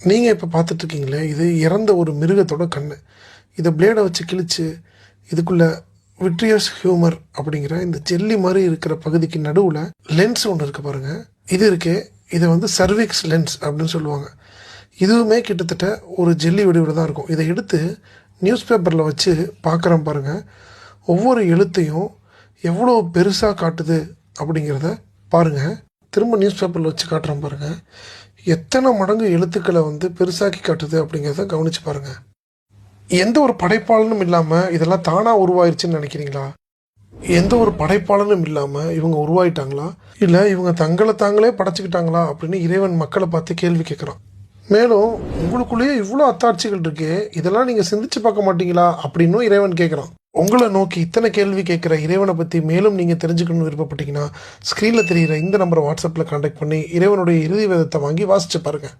நீங்கள் இப்போ பார்த்துட்ருக்கீங்களே இது இறந்த ஒரு மிருகத்தோட கண் இதை பிளேடை வச்சு கிழிச்சு இதுக்குள்ளே விட்ரியஸ் ஹியூமர் அப்படிங்கிற இந்த ஜெல்லி மாதிரி இருக்கிற பகுதிக்கு நடுவில் லென்ஸ் ஒன்று இருக்குது பாருங்கள் இது இருக்கே இதை வந்து சர்விக்ஸ் லென்ஸ் அப்படின்னு சொல்லுவாங்க. இதுவுமே கிட்டத்தட்ட ஒரு ஜெல்லி வடிவில் தான் இருக்கும். இதை எடுத்து நியூஸ் பேப்பரில் வச்சு பார்க்குறோம் பாருங்கள் ஒவ்வொரு எழுத்தையும் எவ்வளோ பெருசாக காட்டுது அப்படிங்கிறத பாருங்கள் திரும்ப நியூஸ் பேப்பரில் வச்சு காட்டுறோம் பாருங்கள் எத்தனை மடங்கு எழுத்துக்களை வந்து பெருசாக்கி காட்டுது அப்படிங்கிறத கவனித்து பாருங்கள் எந்த ஒரு படைப்பாளனும் இல்லாமல் இதெல்லாம் தானாக உருவாயிருச்சுன்னு நினைக்கிறீங்களா? எந்த ஒரு படைப்பாளனும் இல்லாமல் இவங்க உருவாயிட்டாங்களா? இல்லை இவங்க தங்களை தாங்களே படைச்சிக்கிட்டாங்களா அப்படின்னு இறைவன் மக்களை பார்த்து கேள்வி கேட்குறான் மேலும் உங்களுக்குள்ளேயே இவ்வளோ அத்தாட்சிகள் இருக்கே இதெல்லாம் நீங்கள் சிந்திச்சு பார்க்க மாட்டீங்களா அப்படின்னும் இறைவன் கேட்குறான் உங்களை நோக்கி இத்தனை கேள்வி கேட்குற இறைவனை பற்றி மேலும் நீங்கள் தெரிஞ்சுக்கணும்னு விருப்பப்பட்டீங்கன்னா ஸ்க்ரீனில் தெரிகிற இந்த நம்பரை வாட்ஸ்அப்பில் காண்டாக்ட் பண்ணி இறைவனுடைய இறுதி வேதத்தை வாங்கி வாசிச்சு பாருங்கள்